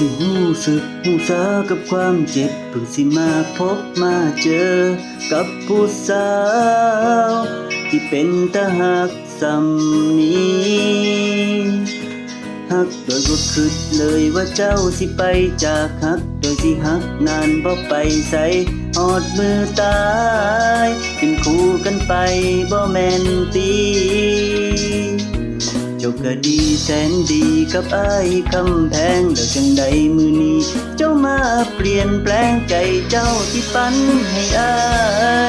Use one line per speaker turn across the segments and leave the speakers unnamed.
สิหูสึกหูสากับความเจ็บเพิ่งสิมาพบมาเจอ กับผู้สาว ที่เป็นตาหักสำนี้หักโดยบ่คิดเลยว่าเจ้าสิไปจากหัก โดยสิหักนานบ่ไปใส่หอดมือตาย เป็นคู่กันไปบ่แม่นตี จ้าก็ดีแสนดีกับไอายคำแพงแล้วจังใดมือนี้ เจ้ามาเปลี่ยนแปลงใจเจ้าที่ปันให้อา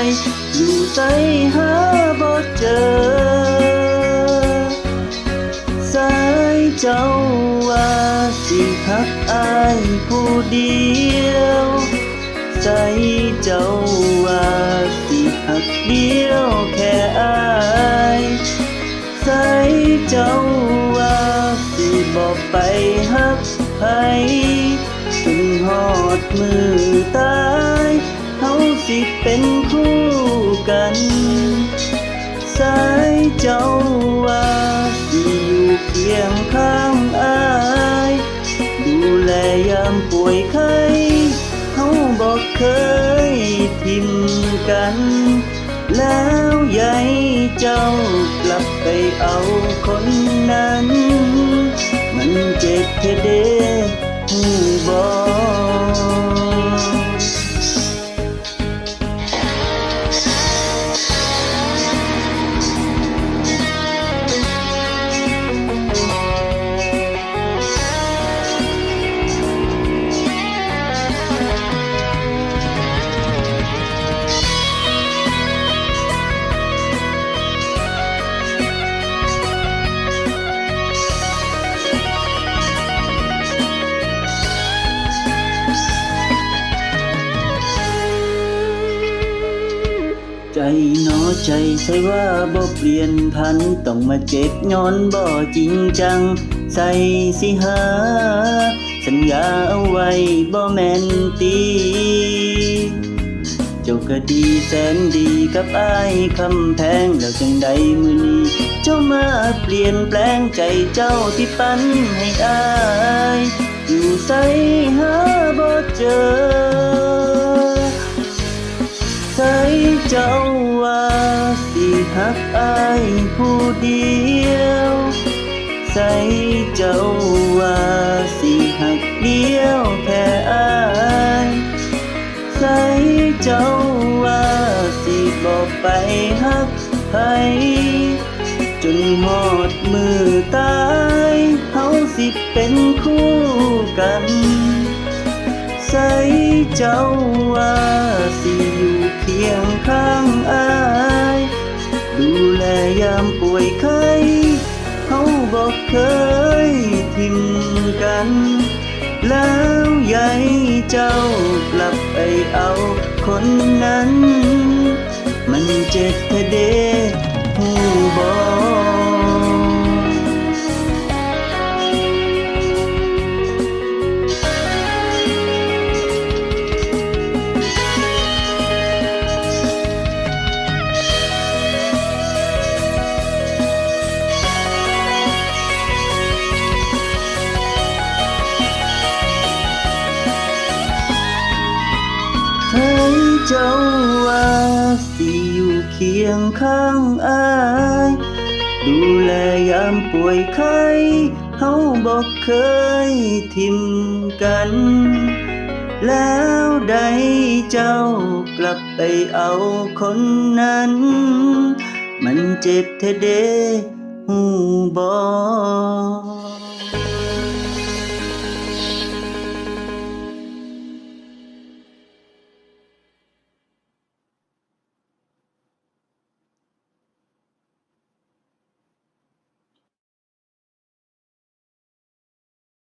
ยอยู่ใสหาบ่เจอ สายเจ้าว่าสิหักอายผู้เดียว ใจเจ้าว่าสิหักเดียวแค่อาย ใจเจ้าว่ ไปหักไผจนหอดมือตายเขาสิเป็นคู่กันสายเจ้าว่าสิอยู่เคียงข้างอายดูแลยามป่วยไข้เขาบอกเคยทิมกันแล้วยายเจ้ากลับไปเอาคนนั้น มัน ใจใช่ว่าบ่เปลี่ยนพันต้องมาเจ็บย้อนบ่จริงจัง ใส่สิหา สัญญาเอาไว้บ่แม่นตีเจ้าก็ดีแสนดีกับอายคำแพงแล้วจังใดมือนี้ เจ้ามาเปลี่ยนแปลงใจเจ้าที่ปั้นให้อาย อายผู้เดียว ใส่เจ้าว่าสิหักเดียวแค่อายใส่เจ้าว่าสิบอกไปหักไผจนหอดมือตายเฮาสิเป็นคู่กันใส่เจ้าว่าสิอยู่เคียงข้างามป่วยไข้เขาบอกเคยทิมกัน แล้วยายเจ้ากลับไปเอาคนนั้น มันเจ็บแท้เด เจ้าว่าสิอยู่เคียงข้างอาย ดูแลยามป่วยไข้เฮาบอกเคยทิมกัน แล้วได้เจ้ากลับไปเอาคนนั้น มันเจ็บแท้เดหูบอก